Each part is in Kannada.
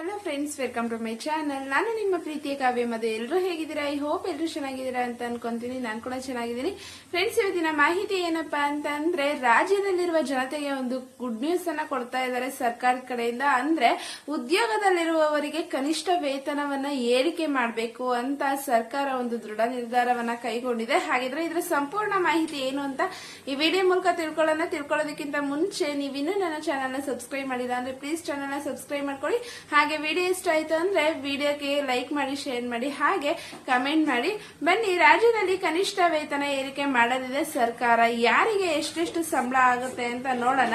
Hello friends welcome to my channel ನಾನು ನಿಮ್ಮ ಪ್ರೀತಿಯ ಕಾವ್ಯ ಮದುವೆ ಎಲ್ಲರೂ ಹೇಗಿದ್ದೀರಾ? ಐ ಹೋಪ್ ಎಲ್ಲರೂ ಚೆನ್ನಾಗಿದ್ದೀರಾ ಅಂತ ಅನ್ಕೊಂತೀನಿ. ನಾನು ಕೂಡ ಚೆನ್ನಾಗಿದ್ದೀನಿ. ಫ್ರೆಂಡ್ಸ್ ಇವತ್ತಿನ ಮಾಹಿತಿ ಏನಪ್ಪಾ ಅಂತ ಅಂದ್ರೆ ರಾಜ್ಯದಲ್ಲಿರುವ ಜನತೆಗೆ ಒಂದು ಗುಡ್ ನ್ಯೂಸ್ ಅನ್ನ ಕೊಡ್ತಾ ಇದ್ದಾರೆ ಸರ್ಕಾರದ ಕಡೆಯಿಂದ. ಅಂದ್ರೆ, ಉದ್ಯೋಗದಲ್ಲಿರುವವರಿಗೆ ಕನಿಷ್ಠ ವೇತನವನ್ನ ಏರಿಕೆ ಮಾಡಬೇಕು ಅಂತ ಸರ್ಕಾರ ಒಂದು ದೃಢ ನಿರ್ಧಾರವನ್ನ ಕೈಗೊಂಡಿದೆ. ಹಾಗಿದ್ರೆ ಇದರ ಸಂಪೂರ್ಣ ಮಾಹಿತಿ ಏನು ಅಂತ ಈ ವಿಡಿಯೋ ಮೂಲಕ ತಿಳ್ಕೊಳ್ಳೋಣ. ತಿಳ್ಕೊಳ್ಳೋದಕ್ಕಿಂತ ಮುಂಚೆ ನೀವಿನ್ನೂ ನನ್ನ ಚಾನಲ್ನ ಸಬ್ಸ್ಕ್ರೈಬ್ ಮಾಡಿಲ್ಲ ಅಂದ್ರೆ ಪ್ಲೀಸ್ ಚಾನಲ್ನ ಸಬ್ಸ್ಕ್ರೈಬ್ ಮಾಡ್ಕೊಳ್ಳಿ. ಹಾಗೆ ವಿಡಿಯೋ ಇಷ್ಟ ಆಯ್ತು ಅಂದ್ರೆ ವಿಡಿಯೋಗೆ ಲೈಕ್ ಮಾಡಿ ಶೇರ್ ಮಾಡಿ, ಹಾಗೆ ಕಮೆಂಟ್ ಮಾಡಿ. ಬನ್ನಿ, ರಾಜ್ಯದಲ್ಲಿ ಕನಿಷ್ಠ ವೇತನ ಏರಿಕೆ ಮಾಡಲಿದೆ ಸರ್ಕಾರ. ಯಾರಿಗೆ ಎಷ್ಟೆಷ್ಟು ಸಂಬಳ ಆಗುತ್ತೆ ಅಂತ ನೋಡೋಣ.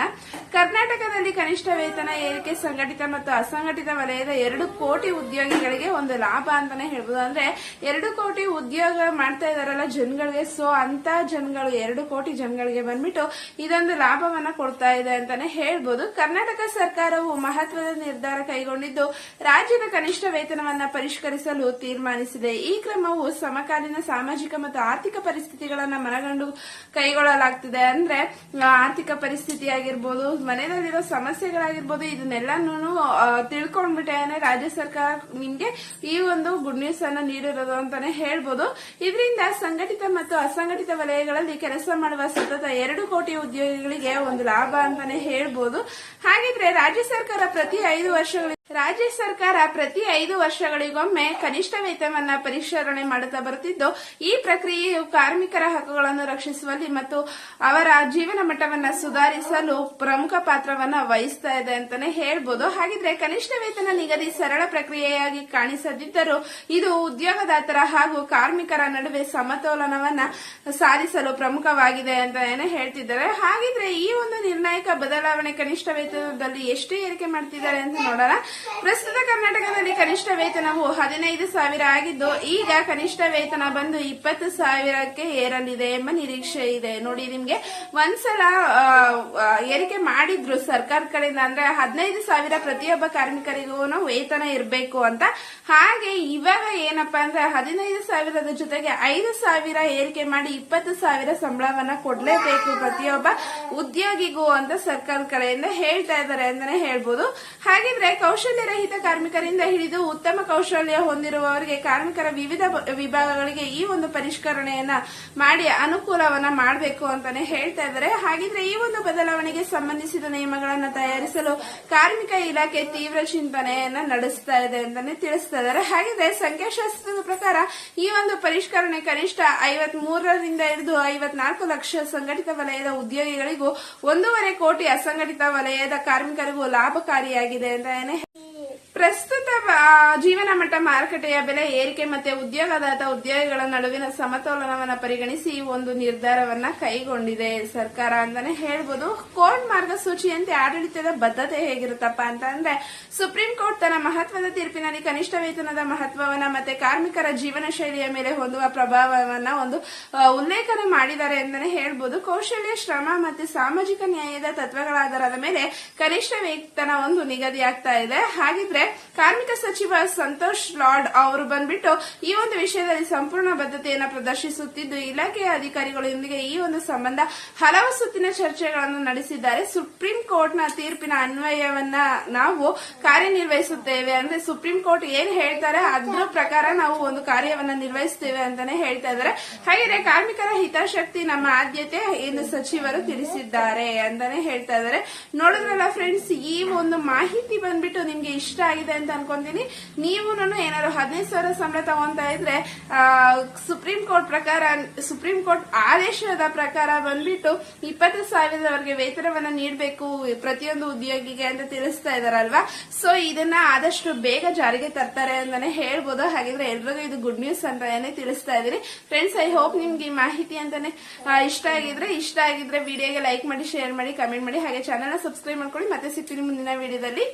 ಕರ್ನಾಟಕದಲ್ಲಿ ಕನಿಷ್ಠ ವೇತನ ಏರಿಕೆ ಸಂಘಟಿತ ಮತ್ತು ಅಸಂಘಟಿತ ವಲಯದ ಎರಡು ಕೋಟಿ ಉದ್ಯೋಗಿಗಳಿಗೆ ಒಂದು ಲಾಭ ಅಂತಾನೆ ಹೇಳ್ಬೋದು. ಅಂದ್ರೆ ಎರಡು ಕೋಟಿ ಉದ್ಯೋಗ ಮಾಡ್ತಾ ಇದಾರಲ್ಲ ಜನಗಳಿಗೆ. ಸೊ ಅಂತ ಜನಗಳು, ಎರಡು ಕೋಟಿ ಜನಗಳಿಗೆ ಬಂದ್ಬಿಟ್ಟು ಇದೊಂದು ಲಾಭವನ್ನ ಕೊಡ್ತಾ ಇದೆ ಅಂತಾನೆ ಹೇಳ್ಬೋದು. ಕರ್ನಾಟಕ ಸರ್ಕಾರವು ಮಹತ್ವದ ನಿರ್ಧಾರ ಕೈಗೊಂಡಿದ್ದು, ರಾಜ್ಯದ ಕನಿಷ್ಠ ವೇತನವನ್ನ ಪರಿಷ್ಕರಿಸಲು ತೀರ್ಮಾನಿಸಿದೆ. ಈ ಕ್ರಮವು ಸಮಕಾಲೀನ ಸಾಮಾಜಿಕ ಮತ್ತು ಆರ್ಥಿಕ ಪರಿಸ್ಥಿತಿಗಳನ್ನ ಮನಗಂಡು ಕೈಗೊಳ್ಳಲಾಗ್ತಿದೆ. ಅಂದ್ರೆ ಆರ್ಥಿಕ ಪರಿಸ್ಥಿತಿ ಆಗಿರ್ಬೋದು, ಮನೆಯಲ್ಲಿರೋ ಸಮಸ್ಯೆಗಳಾಗಿರ್ಬೋದು, ಇದನ್ನೆಲ್ಲಾನು ತಿಳ್ಕೊಂಡ್ಬಿಟ್ಟೆ ರಾಜ್ಯ ಸರ್ಕಾರ ನಿಮ್ಗೆ ಈ ಒಂದು ಗುಡ್ ನ್ಯೂಸ್ ಅನ್ನ ನೀಡಿರೋದು ಅಂತಾನೆ ಹೇಳ್ಬೋದು. ಇದರಿಂದ ಸಂಘಟಿತ ಮತ್ತು ಅಸಂಘಟಿತ ವಲಯಗಳಲ್ಲಿ ಕೆಲಸ ಮಾಡುವ ಸತತ ಎರಡು ಕೋಟಿ ಉದ್ಯೋಗಿಗಳಿಗೆ ಒಂದು ಲಾಭ ಅಂತಾನೆ ಹೇಳ್ಬೋದು. ಹಾಗಿದ್ರೆ ರಾಜ್ಯ ಸರ್ಕಾರ ಪ್ರತಿ ಐದು ವರ್ಷಗಳಿಗೆ ರಾಜ್ಯ ಸರ್ಕಾರ ಪ್ರತಿ ಐದು ವರ್ಷಗಳಿಗೊಮ್ಮೆ ಕನಿಷ್ಠ ವೇತನವನ್ನ ಪರಿಷ್ಕರಣೆ ಮಾಡುತ್ತಾ ಬರುತ್ತಿದ್ದು, ಈ ಪ್ರಕ್ರಿಯೆಯು ಕಾರ್ಮಿಕರ ಹಕ್ಕುಗಳನ್ನು ರಕ್ಷಿಸುವಲ್ಲಿ ಮತ್ತು ಅವರ ಜೀವನ ಮಟ್ಟವನ್ನು ಸುಧಾರಿಸಲು ಪ್ರಮುಖ ಪಾತ್ರವನ್ನ ವಹಿಸ್ತಾ ಇದೆ ಅಂತಾನೆ ಹೇಳ್ಬೋದು. ಹಾಗಿದ್ರೆ ಕನಿಷ್ಠ ವೇತನ ನಿಗದಿ ಸರಳ ಪ್ರಕ್ರಿಯೆಯಾಗಿ ಕಾಣಿಸದಿದ್ದರೂ, ಇದು ಉದ್ಯೋಗದಾತರ ಹಾಗೂ ಕಾರ್ಮಿಕರ ನಡುವೆ ಸಮತೋಲನವನ್ನ ಸಾಧಿಸಲು ಪ್ರಮುಖವಾಗಿದೆ ಅಂತ ಏನೇ ಹೇಳ್ತಿದ್ದಾರೆ. ಹಾಗಿದ್ರೆ ಈ ಒಂದು ನಿರ್ಣಾಯಕ ಬದಲಾವಣೆ ಕನಿಷ್ಠ ವೇತನದಲ್ಲಿ ಎಷ್ಟು ಏರಿಕೆ ಮಾಡ್ತಿದ್ದಾರೆ ಅಂತ ನೋಡೋಣ. ಪ್ರಸ್ತುತ ಕರ್ನಾಟಕದಲ್ಲಿ ಕನಿಷ್ಠ ವೇತನವು ಹದಿನೈದು ಸಾವಿರ ಆಗಿದ್ದು, ಈಗ ಕನಿಷ್ಠ ವೇತನ ಬಂದು ಇಪ್ಪತ್ತು ಸಾವಿರಕ್ಕೆ ಏರಲಿದೆ ಎಂಬ ನಿರೀಕ್ಷೆ ಇದೆ. ನೋಡಿ, ನಿಮ್ಗೆ ಒಂದ್ಸಲ ಏರಿಕೆ ಮಾಡಿದ್ರು ಸರ್ಕಾರ ಕಡೆಯಿಂದ ಅಂದ್ರೆ ಹದಿನೈದು ಸಾವಿರ ಪ್ರತಿಯೊಬ್ಬ ಕಾರ್ಮಿಕರಿಗೂ ವೇತನ ಇರಬೇಕು ಅಂತ. ಹಾಗೆ ಇವಾಗ ಏನಪ್ಪಾ ಅಂದ್ರೆ ಹದಿನೈದು ಸಾವಿರದ ಜೊತೆಗೆ ಐದು ಸಾವಿರ ಏರಿಕೆ ಮಾಡಿ ಇಪ್ಪತ್ತು ಸಾವಿರ ಸಂಬಳವನ್ನ ಕೊಡ್ಲೇಬೇಕು ಪ್ರತಿಯೊಬ್ಬ ಉದ್ಯೋಗಿಗೂ ಅಂತ ಸರ್ಕಾರ ಕಡೆಯಿಂದ ಹೇಳ್ತಾ ಇದ್ದಾರೆ ಅಂತಾನೆ ಹೇಳ್ಬೋದು. ಹಾಗಿದ್ರೆ ಕೌಶಲ್ಯ ರಹಿತ ಕಾರ್ಮಿಕರಿಂದ ಹಿಡಿದು ಉತ್ತಮ ಕೌಶಲ್ಯ ಹೊಂದಿರುವವರಿಗೆ ಕಾರ್ಮಿಕರ ವಿವಿಧ ವಿಭಾಗಗಳಿಗೆ ಈ ಒಂದು ಪರಿಷ್ಕರಣೆಯನ್ನ ಮಾಡಿ ಅನುಕೂಲವನ್ನ ಮಾಡಬೇಕು ಅಂತಾನೆ ಹೇಳ್ತಾ ಇದ್ದಾರೆ. ಹಾಗಿದ್ರೆ ಈ ಒಂದು ಬದಲಾವಣೆಗೆ ಸಂಬಂಧಿಸಿದ ನಿಯಮಗಳನ್ನು ತಯಾರಿಸಲು ಕಾರ್ಮಿಕ ಇಲಾಖೆ ತೀವ್ರ ಚಿಂತನೆಯನ್ನ ನಡೆಸ್ತಾ ಇದೆ ಅಂತಾನೆ ತಿಳಿಸ್ತಾ ಇದ್ದಾರೆ. ಹಾಗಿದ್ರೆ ಸಂಖ್ಯಾಶಾಸ್ತ್ರದ ಪ್ರಕಾರ ಈ ಒಂದು ಪರಿಷ್ಕರಣೆ ಕನಿಷ್ಠ ಐವತ್ ಮೂರರಿಂದ ಹಿಡಿದು ಐವತ್ನಾಲ್ಕು ಲಕ್ಷ ಸಂಘಟಿತ ವಲಯದ ಉದ್ಯೋಗಿಗಳಿಗೂ ಒಂದೂವರೆ ಕೋಟಿ ಅಸಂಘಟಿತ ವಲಯದ ಕಾರ್ಮಿಕರಿಗೂ ಲಾಭಕಾರಿಯಾಗಿದೆ ಅಂತ ಏನೇ ಪ್ರಸ್ತುತ ಜೀವನ ಮಟ್ಟ ಮಾರುಕಟ್ಟೆಯ ಬೆಲೆ ಏರಿಕೆ ಮತ್ತೆ ಉದ್ಯೋಗದಾತ ಉದ್ಯೋಗಿಗಳ ನಡುವಿನ ಸಮತೋಲನವನ್ನ ಪರಿಗಣಿಸಿ ಒಂದು ನಿರ್ಧಾರವನ್ನ ಕೈಗೊಂಡಿದೆ ಸರ್ಕಾರ ಅಂತಾನೆ ಹೇಳ್ಬೋದು. ಕೋರ್ಟ್ ಮಾರ್ಗಸೂಚಿಯಂತೆ ಆಡಳಿತದ ಬದ್ಧತೆ ಹೇಗಿರುತ್ತಪ್ಪ ಅಂತ ಅಂದ್ರೆ, ಸುಪ್ರೀಂ ಕೋರ್ಟ್ ತನ್ನ ಮಹತ್ವದ ತೀರ್ಪಿನಲ್ಲಿ ಕನಿಷ್ಠ ವೇತನದ ಮಹತ್ವವನ್ನ ಮತ್ತೆ ಕಾರ್ಮಿಕರ ಜೀವನ ಶೈಲಿಯ ಮೇಲೆ ಹೊಂದುವ ಪ್ರಭಾವವನ್ನ ಒಂದು ಉಲ್ಲೇಖನ ಮಾಡಿದ್ದಾರೆ ಅಂತಾನೆ ಹೇಳ್ಬೋದು. ಕೌಶಲ್ಯ, ಶ್ರಮ ಮತ್ತೆ ಸಾಮಾಜಿಕ ನ್ಯಾಯದ ತತ್ವಗಳ ಆಧಾರದ ಮೇಲೆ ಕನಿಷ್ಠ ವೇತನ ಒಂದು ನಿಗದಿಯಾಗ್ತಾ ಇದೆ. ಹಾಗಿದ್ರೆ ಕಾರ್ಮಿಕ ಸಚಿವ ಸಂತೋಷ್ ಲಾಡ್ ಅವರು ಬಂದ್ಬಿಟ್ಟು ಈ ಒಂದು ವಿಷಯದಲ್ಲಿ ಸಂಪೂರ್ಣ ಬದ್ಧತೆಯನ್ನು ಪ್ರದರ್ಶಿಸುತ್ತಿದ್ದು ಇಲಾಖೆಯ ಅಧಿಕಾರಿಗಳೊಂದಿಗೆ ಈ ಒಂದು ಸಂಬಂಧ ಹಲವು ಸುತ್ತಿನ ಚರ್ಚೆಗಳನ್ನು ನಡೆಸಿದ್ದಾರೆ. ಸುಪ್ರೀಂ ಕೋರ್ಟ್ನ ತೀರ್ಪಿನ ಅನ್ವಯವನ್ನ ನಾವು ಕಾರ್ಯನಿರ್ವಹಿಸುತ್ತೇವೆ ಅಂದ್ರೆ ಸುಪ್ರೀಂ ಕೋರ್ಟ್ ಏನ್ ಹೇಳ್ತಾರೆ ಅದ್ರ ಪ್ರಕಾರ ನಾವು ಒಂದು ಕಾರ್ಯವನ್ನ ನಿರ್ವಹಿಸುತ್ತೇವೆ ಅಂತಾನೆ ಹೇಳ್ತಾ ಇದ್ದಾರೆ. ಹಾಗೆ ಕಾರ್ಮಿಕರ ಹಿತಾಸಕ್ತಿ ನಮ್ಮ ಆದ್ಯತೆ ಎಂದು ಸಚಿವರು ತಿಳಿಸಿದ್ದಾರೆ ಅಂತಾನೆ ಹೇಳ್ತಾ ಇದ್ದಾರೆ. ನೋಡಿದ್ರಲ್ಲ ಫ್ರೆಂಡ್ಸ್ ಈ ಒಂದು ಮಾಹಿತಿ ಬಂದ್ಬಿಟ್ಟು ನಿಮ್ಗೆ ಇಷ್ಟ ಆಗಿದೆ ಅಂತ ಅನ್ಕೊಂತೀನಿ. ನೀವು ಏನಾದ್ರು ಹದಿನೈದು ಸಾವಿರ ಸಂಬಳ ತಗೊಂತಾ ಇದ್ರೆ ಸುಪ್ರೀಂ ಕೋರ್ಟ್ ಪ್ರಕಾರ ಸುಪ್ರೀಂ ಕೋರ್ಟ್ ಆದೇಶದ ಪ್ರಕಾರ ಬಂದ್ಬಿಟ್ಟು ಇಪ್ಪತ್ತು ಸಾವಿರದವರೆಗೆ ವೇತನವನ್ನ ನೀಡಬೇಕು ಪ್ರತಿಯೊಂದು ಉದ್ಯೋಗಿಗೆ ಅಂತ ತಿಳಿಸ್ತಾ ಇದಾರಲ್ವಾ? ಸೊ ಇದನ್ನ ಆದಷ್ಟು ಬೇಗ ಜಾರಿಗೆ ತರ್ತಾರೆ ಅಂತಾನೆ ಹೇಳ್ಬೋದು. ಹಾಗಿದ್ರೆ ಎಲ್ರಿಗೂ ಇದು ಗುಡ್ ನ್ಯೂಸ್ ಅಂತಾನೆ ತಿಳಿಸ್ತಾ ಇದೀನಿ ಫ್ರೆಂಡ್ಸ್ ಐ ಹೋಪ್ ನಿಮ್ಗೆ ಈ ಮಾಹಿತಿ ಅಂತಾನೆ ಇಷ್ಟ ಆಗಿದ್ರೆ ಇಷ್ಟ ಆಗಿದ್ರೆ ವಿಡಿಯೋಗೆ ಲೈಕ್ ಮಾಡಿ ಶೇರ್ ಮಾಡಿ ಕಮೆಂಟ್ ಮಾಡಿ. ಹಾಗೆ ಚಾನಲ್ ಸಬ್ಸ್ಕ್ರೈಬ್ ಮಾಡ್ಕೊಳ್ಳಿ. ಮತ್ತೆ ಸಿಗ್ತೀನಿ ಮುಂದಿನ ವಿಡಿಯೋದಲ್ಲಿ